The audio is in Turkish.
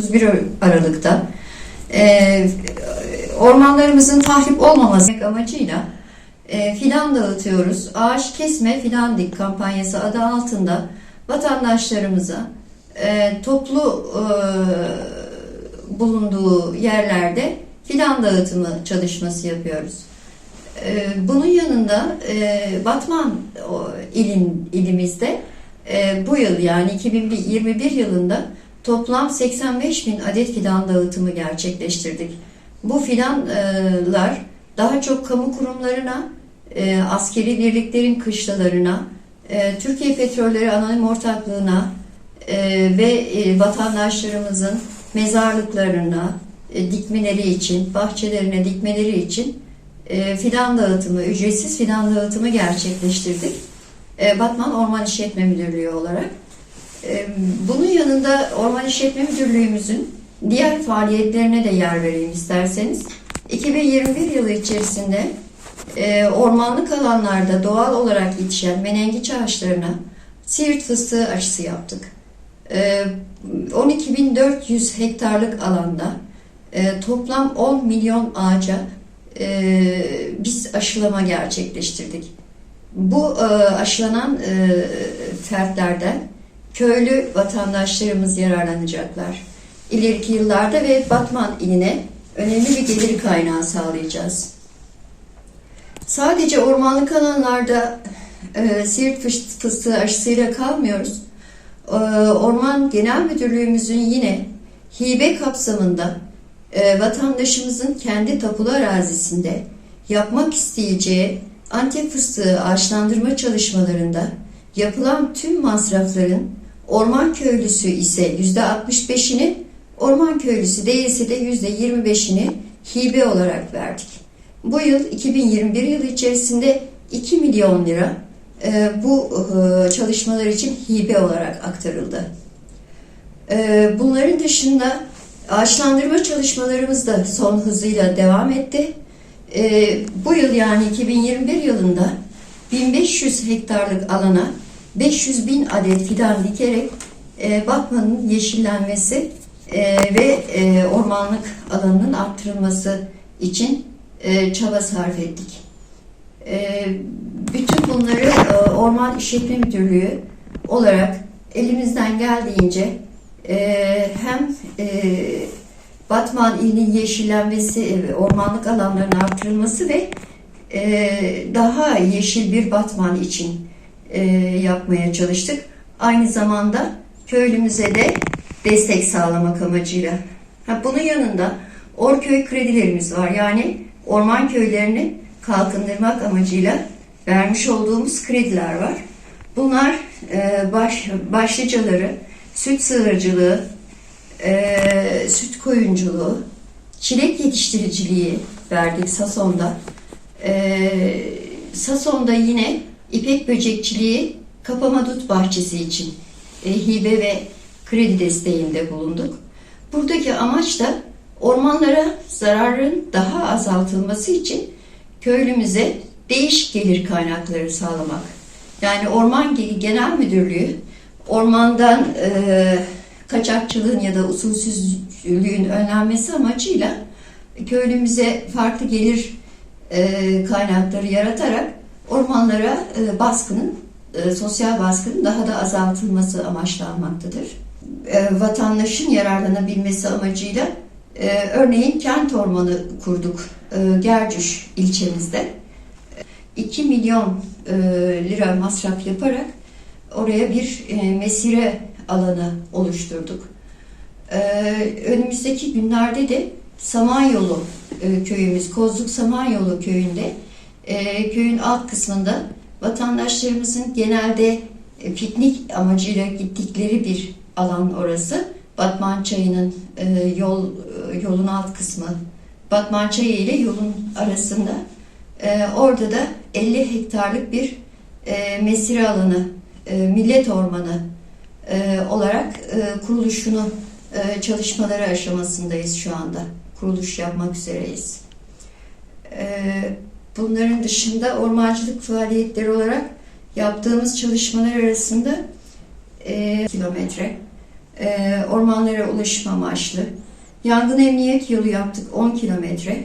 31 Aralık'ta e, ormanlarımızın tahrip olmaması amacıyla e, fidan dağıtıyoruz. Ağaç kesme fidan dik kampanyası adı altında vatandaşlarımıza e, toplu e, bulunduğu yerlerde fidan dağıtımı çalışması yapıyoruz. E, bunun yanında e, Batman o, ilim, ilimizde e, bu yıl yani 2021 yılında toplam 85 bin adet fidan dağıtımı gerçekleştirdik. Bu fidanlar daha çok kamu kurumlarına, e, askeri birliklerin kışlalarına, e, Türkiye Petrolleri Anonim Ortaklığı'na e, ve vatandaşlarımızın mezarlıklarına dikmeleri için, bahçelerine dikmeleri için fidan dağıtımı, ücretsiz fidan dağıtımı gerçekleştirdik. Batman Orman İşletme Müdürlüğü olarak. E, Bunun yanında Orman İşletme Müdürlüğümüzün diğer faaliyetlerine de yer vereyim isterseniz. 2021 yılı içerisinde e, ormanlık alanlarda doğal olarak yetişen menengiç ağaçlarına siirt fıstığı aşısı yaptık. E, 12.400 hektarlık alanda e, toplam 10 milyon ağaca e, biz aşılama gerçekleştirdik. Bu e, aşılanan e, fertlerden köylü vatandaşlarımız yararlanacaklar. İleriki yıllarda ve Batman iline önemli bir gelir kaynağı sağlayacağız. Sadece ormanlık alanlarda e, siirt fıs- fıstığı aşısıyla kalmıyoruz. E, Orman Genel Müdürlüğümüzün yine hibe kapsamında e, vatandaşımızın kendi tapulu arazisinde yapmak isteyeceği Antep fıstığı ağaçlandırma çalışmalarında yapılan tüm masrafların orman köylüsü ise %65'ini, orman köylüsü değilse de %25'ini hibe olarak verdik. Bu yıl 2021 yılı içerisinde 2 milyon lira e, bu e, çalışmalar için hibe olarak aktarıldı. E, bunların dışında ağaçlandırma çalışmalarımız da son hızıyla devam etti. E, bu yıl yani 2021 yılında 1500 hektarlık alana 500 bin adet fidan dikerek e, Batman'ın yeşillenmesi e, ve e, ormanlık alanının arttırılması için e, çaba sarf ettik. E, bütün bunları e, Orman İşletme Müdürlüğü olarak elimizden geldiğince e, hem e, Batman ilinin yeşillenmesi, e, ormanlık alanların artırılması ve e, daha yeşil bir Batman için e, yapmaya çalıştık. Aynı zamanda köylümüze de destek sağlamak amacıyla. Ha, bunun yanında Orköy kredilerimiz var. Yani orman köylerini kalkındırmak amacıyla vermiş olduğumuz krediler var. Bunlar e, baş, başlıcaları süt sığırcılığı, e, süt koyunculuğu, çilek yetiştiriciliği verdik Sason'da. E, Sason'da yine ipek böcekçiliği kapama dut bahçesi için e, hibe ve kredi desteğinde bulunduk. Buradaki amaç da ormanlara zararın daha azaltılması için köylümüze değişik gelir kaynakları sağlamak. Yani Orman Genel Müdürlüğü ormandan e, kaçakçılığın ya da usulsüzlüğün önlenmesi amacıyla köylümüze farklı gelir e, kaynakları yaratarak ormanlara e, baskının, e, sosyal baskının daha da azaltılması amaçlanmaktadır. E, vatandaşın yararlanabilmesi amacıyla e, örneğin kent ormanı kurduk Gercüş ilçemizde. 2 milyon lira masraf yaparak oraya bir mesire alanı oluşturduk. Önümüzdeki günlerde de Samanyolu köyümüz, Kozluk Samanyolu köyünde e, köyün alt kısmında vatandaşlarımızın genelde e, piknik amacıyla gittikleri bir alan orası. Batman Çayı'nın e, yol e, yolun alt kısmı Batman Çayı ile yolun arasında. E, orada da 50 hektarlık bir e, mesire alanı, e, millet ormanı e, olarak e, kuruluşunu e, çalışmaları aşamasındayız şu anda. Kuruluş yapmak üzereyiz. E, bunların dışında ormancılık faaliyetleri olarak yaptığımız çalışmalar arasında e, kilometre e, ormanlara ulaşım amaçlı. Yangın emniyet yolu yaptık 10 kilometre.